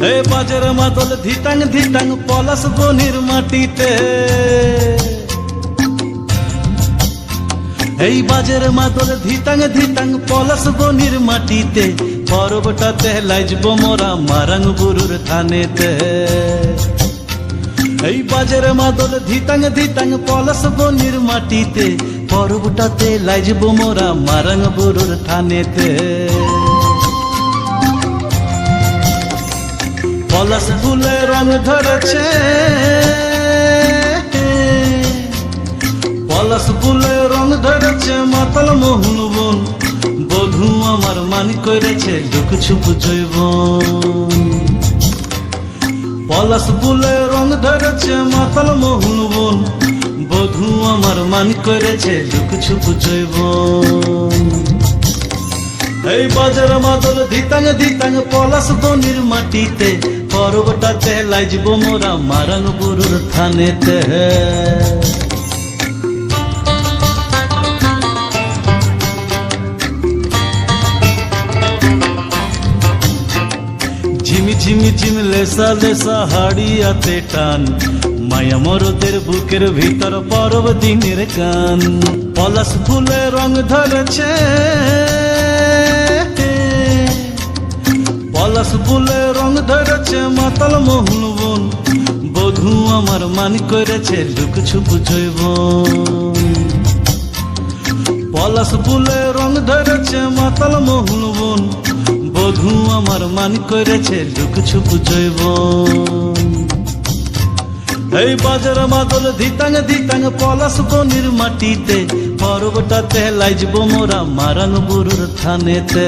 বাজের মাদল, ধিতাং ধিতাং, পলাশ বনির মাটিতে। এই বাজের মাদল, ধিতাং ধিতাং, পলাশ বনির মাটিতে। পর্বটাতে লাইজব মোরা মারাং বুরুর থানেতে। এই বাজের মাদল, ধিতাং ধিতাং, পলাশ বনির মাটিতে। পর্বটাতে লাইজব মোরা মারাং বুরুর থানেতে। পলাশ ফুলে রং ধরেছে। পলাশ ফুলে রং ধরেছে, মাতাল মোহন বন। বধু আমার মান করেছে লুক ছুপ জৈব পলাশ ফুলে রং ধরেছে, মাতাল মোহন বন। বধু আমার মান করেছে লুক ছুপ জৈব এই বাজার মাদল ধিতাং ধিতাং পলাশ বনির মাটিতে। পর্বটাতে লাইজব মোরা মারাং বুরুর থানেতে। ঝিমি ঝিমি ঝিম লেসা লেসা হাড়িয়াতে টান। মায়া মরদের বুকের ভিতর পরব দিনের গান। পলাশ ফুলে রং ধরেছে। পলাশ ফুলে রং ধরেছে মাতাল মোহন বন। বধু আমার মান করেছে লুক ছুপ জৈব পলাশ ফুলে রং ধরেছে মাতাল মোহন বন। বধু আমার মান করেছে লুক ছুপ জৈব এই বাজার মাদল ধিতাং ধিতাং পলাশ বনির মাটিতে। পর্বটাতে লাইজব মোরা মারান বুরুর থানেতে।